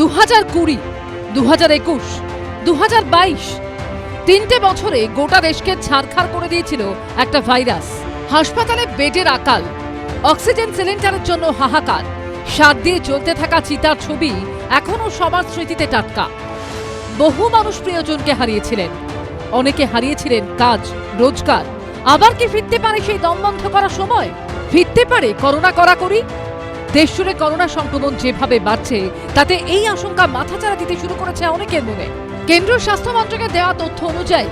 দু হাজার কুড়ি দু হাজার একুশ দু হাজার বাইশ, তিনটে বছরে গোটা দেশকে ছাড়খাড় করে দিয়েছিল একটা ভাইরাস। হাসপাতালে বেডের আকাল, অক্সিজেন সিলিন্ডারের জন্য হাহাকার, সাত দিয়ে চলতে থাকা চিতার ছবি এখনও সবার স্মৃতিতে টাটকা। বহু মানুষ প্রিয়জনকে হারিয়েছিলেন। অনেকে হারিয়েছিলেন কাজ, রোজগার। আবার কি ফিরতে পারে সেই দম বন্ধ করার সময়? ফিরতে পারে করোনা করাকরি দেশ জুড়ে করোনা সংক্রমণ যেভাবে বাড়ছে, তাতে এই আশঙ্কা মাথাচাড়া দিতে শুরু করেছে অনেকের মনে। কেন্দ্রীয় স্বাস্থ্য মন্ত্রকের দেওয়া তথ্য অনুযায়ী,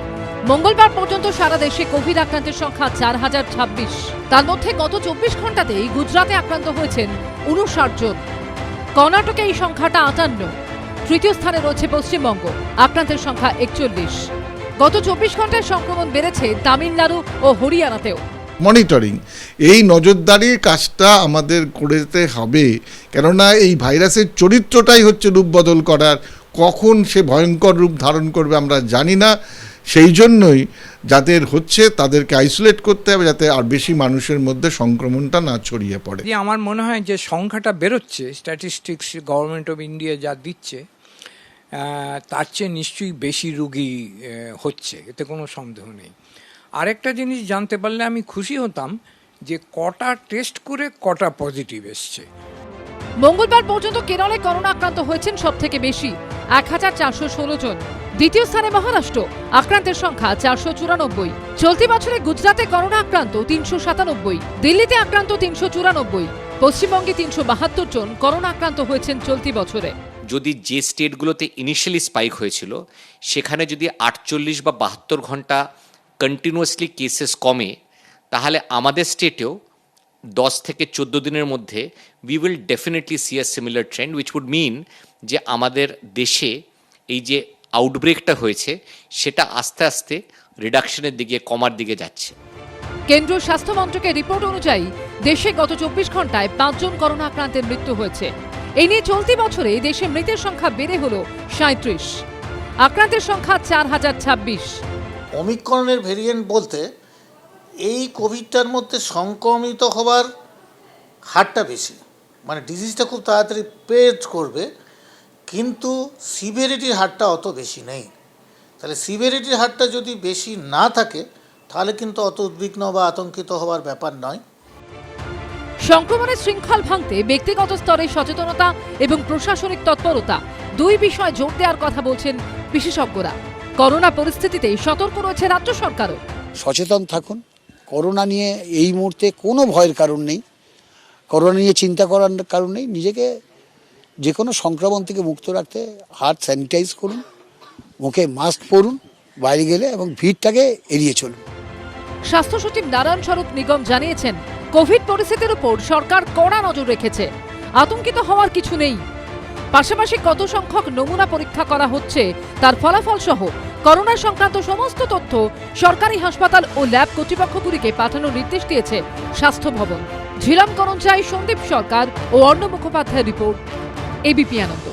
মঙ্গলবার পর্যন্ত সারা দেশে কোভিড আক্রান্তের সংখ্যা চার হাজার ছাব্বিশ। তার মধ্যে গত চব্বিশ ঘন্টাতেই গুজরাটে আক্রান্ত হয়েছেন উনষাট জন। কর্ণাটকে এই সংখ্যাটা আটান্ন। তৃতীয় স্থানে রয়েছে পশ্চিমবঙ্গ, আক্রান্তের সংখ্যা একচল্লিশ। গত চব্বিশ ঘন্টায় সংক্রমণ বেড়েছে তামিলনাড়ু ও হরিয়ানাতেও। মনিটরিং এই নজরদারির কাজটা আমাদের করতে হবে। কেননা এই ভাইরাসের চরিত্রটাই হচ্ছে রূপ বদল করার। কখন সে ভয়ঙ্কর রূপ ধারণ করবে আমরা জানি না। সেই জন্যই যাদের হচ্ছে তাদেরকে আইসোলেট করতে হবে যাতে আর বেশি মানুষের মধ্যে সংক্রমণটা না ছড়িয়ে পড়ে। আমার মনে হয় যে সংখ্যাটা বেরোচ্ছে স্ট্যাটিস্টিক্স গভর্নমেন্ট অফ ইন্ডিয়া যা দিচ্ছে তার চেয়ে নিশ্চয়ই বেশি রুগী হচ্ছে। এতে কোনো সন্দেহ নেই। আরেকটা জিনিস জানতে পারলে আমি খুশি হতাম যে কটা টেস্ট করে কটা পজিটিভ এসছে। মঙ্গলবার পর্যন্ত কেরলে করোনা আক্রান্ত হয়েছেন সব থেকে বেশি এক হাজার চারশো ষোলো জন। দ্বিতীয় স্থানে মহারাষ্ট্র আক্রান্তের সংখ্যা চারশো চুরানব্বই। চলতি বছরে গুজরাটে করোনা আক্রান্ত তিনশো সাতানব্বই দিল্লিতে আক্রান্ত তিনশো চুরানব্বই পশ্চিমবঙ্গে তিনশো বাহাত্তর জন করোনা আক্রান্ত হয়েছেন চলতি বছরে। যদি যে স্টেটগুলোতে ইনিশিয়ালি স্পাইক হয়েছিল সেখানে যদি আটচল্লিশ বা বাহাত্তর ঘণ্টা কন্টিনিউয়াসলি কেসেস কমে, তাহলে আমাদের স্টেটেও দশ থেকে চোদ্দ দিনের মধ্যে we will definitely see a similar trend which would mean যে আমাদের দেশে এই যে আউটব্রেকটা হয়েছে, সেটা আস্তে আস্তে রিডাকশনের দিকে, কমার দিকে যাচ্ছে। কেন্দ্রীয় স্বাস্থ্য মন্ত্রকের রিপোর্ট অনুযায়ী, দেশে গত চব্বিশ ঘন্টায় পাঁচজন করোনা আক্রান্তের মৃত্যু হয়েছে। এই নিয়ে চলতি বছরে দেশে মৃতের সংখ্যা বেড়ে হল সাঁত্রিশ আক্রান্তের সংখ্যা চার হাজার ছাব্বিশ। অমিক্রণের ভেরিয়েন্ট বলতে এই কোভিডটার মধ্যে সংক্রমিত হবার হারটা বেশি। মানে ডিজিজটা খুব তাড়াতাড়ি পেট করবে, কিন্তু সিভিয়ারিটির হারটা অত বেশি নেই। তাহলে সিভিয়ারিটির হারটা যদি বেশি না থাকে, তাহলে কিন্তু অত উদ্বিগ্ন বা আতঙ্কিত হওয়ার ব্যাপার নয়। সংক্রমণের শৃঙ্খল ভাঙতে ব্যক্তিগত স্তরে সচেতনতা এবং প্রশাসনিক তৎপরতা দুই বিষয় জোর দেওয়ার কথা বলছেন বিশেষজ্ঞরা। করোনা পরিস্থিতিতে সতর্ক রয়েছে রাজ্য সরকারও। সচেতন থাকুন। করোনা নিয়ে এই মুহূর্তে কোনো ভয়ের কারণ নেই। করোনা নিয়ে চিন্তা করার কারণ নেই। নিজেকে যে কোনো সংক্রমণ থেকে মুক্ত রাখতে হাত স্যানিটাইজ করুন মুখে মাস্ক পরুন বাইরে গেলে এবং ভিড়টাকে এড়িয়ে চলুন। স্বাস্থ্য সচিব নারায়ণ স্বরূপ নিগম জানিয়েছেন কোভিড পরিস্থিতির উপর সরকার কড়া নজর রেখেছে। আতঙ্কিত হওয়ার কিছু নেই। পাশাপাশি কত সংখ্যক নমুনা পরীক্ষা করা হচ্ছে, তার ফলাফল সহ করোনা সংক্রান্ত সমস্ত তথ্য সরকারি হাসপাতাল ও ল্যাব কর্তৃপক্ষগুলিকে পাঠানোর নির্দেশ দিয়েছে স্বাস্থ্য ভবন। ঝিলাম করঞ্চাই সন্দীপ সরকার ও অর্ণ মুখোপাধ্যায়ের রিপোর্ট এবিপি আনন্দ।